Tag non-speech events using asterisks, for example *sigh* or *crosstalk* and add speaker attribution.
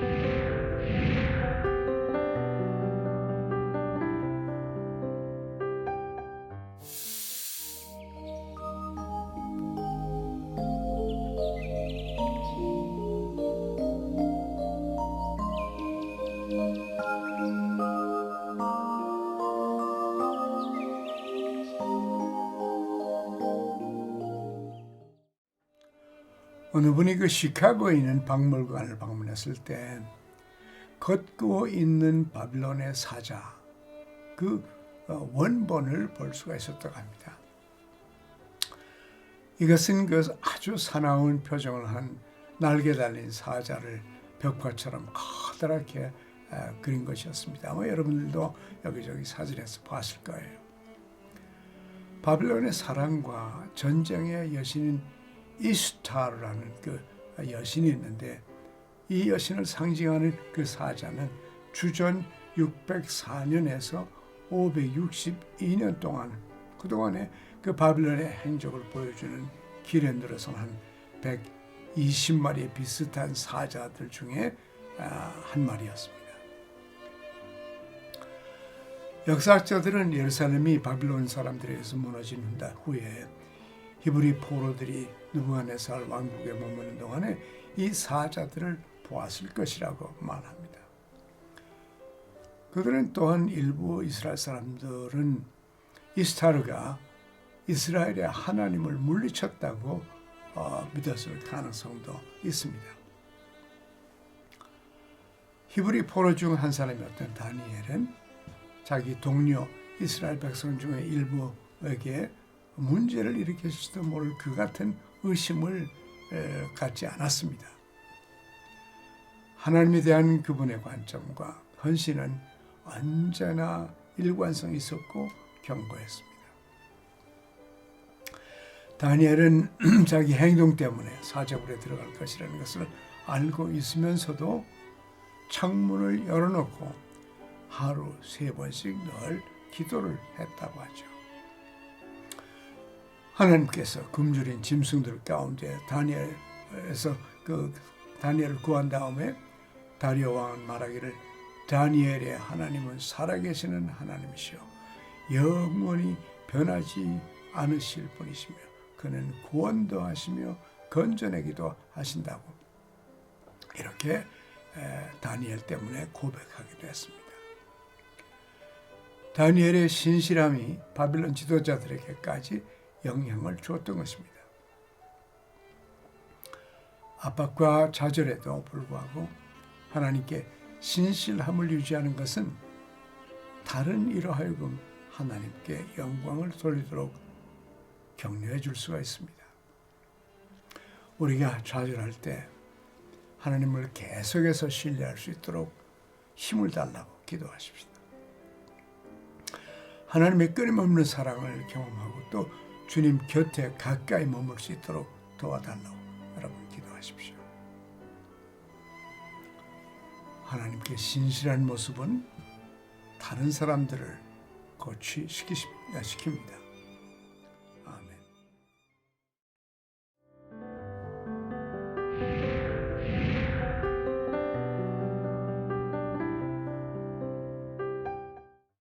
Speaker 1: Bye. 어느 분이 그 시카고에 있는 박물관을 방문했을 때 걷고 있는 바빌론의 사자 그 어, 원본을 볼 수가 있었다고 합니다. 이것은 그 아주 사나운 표정을 한 날개 달린 사자를 벽화처럼 커다랗게 어, 그린 것이었습니다. 아마 여러분들도 여기저기 사진에서 봤을 거예요. 바빌론의 사랑과 전쟁의 여신인 이스타르라는 그 여신이 있는데 이 여신을 상징하는 그 사자는 주전 604년에서 562년 동안 그동안의 그 바빌론의 행적을 보여주는 길에 늘어선 한 120마리의 비슷한 사자들 중에 아, 한 마리였습니다. 역사학자들은 예루살렘이 바빌론 사람들에 의해서 무너진 후에 히브리 포로들이 느부갓네살 왕국에 머무는 동안에 이 사자들을 보았을 것이라고 말합니다. 그들은 또한 일부 이스라엘 사람들은 이스타르가 이스라엘의 하나님을 물리쳤다고 어, 믿었을 가능성도 있습니다. 히브리 포로 중 한 사람이었던 다니엘은 자기 동료 이스라엘 백성 중에 일부에게 문제를 일으킬지도 모를 그 같은 의심을 갖지 않았습니다. 하나님에 대한 그분의 관점과 헌신은 언제나 일관성이 있었고 견고했습니다. 다니엘은 *clears throat* 자기 행동 때문에 사자굴에 들어갈 것이라는 것을 알고 있으면서도 창문을 열어놓고 하루 세 번씩 늘 기도를 했다고 하죠. 하나님께서 굶주린 짐승들 가운데 다니엘에서 그 다니엘을 구한 다음에 다리오 왕은 말하기를 다니엘의 하나님은 살아계시는 하나님이시요 영원히 변하지 않으실 분이시며 그는 구원도 하시며 건져내기도 하신다고 이렇게 다니엘 때문에 고백하기도 했습니다. 다니엘의 신실함이 바빌론 지도자들에게까지 영향을 주었던 것입니다. 압박과 좌절에도 불구하고 하나님께 신실함을 유지하는 것은 다른 이로 하여금 하나님께 영광을 돌리도록 격려해 줄 수가 있습니다. 우리가 좌절할 때 하나님을 계속해서 신뢰할 수 있도록 힘을 달라고 기도하십시다. 하나님의 끊임없는 사랑을 경험하고 또 주님 곁에 가까이 머물 수 있도록 도와달라고 여러분 기도하십시오. 하나님께 신실한 모습은 다른 사람들을 고취시킵니다.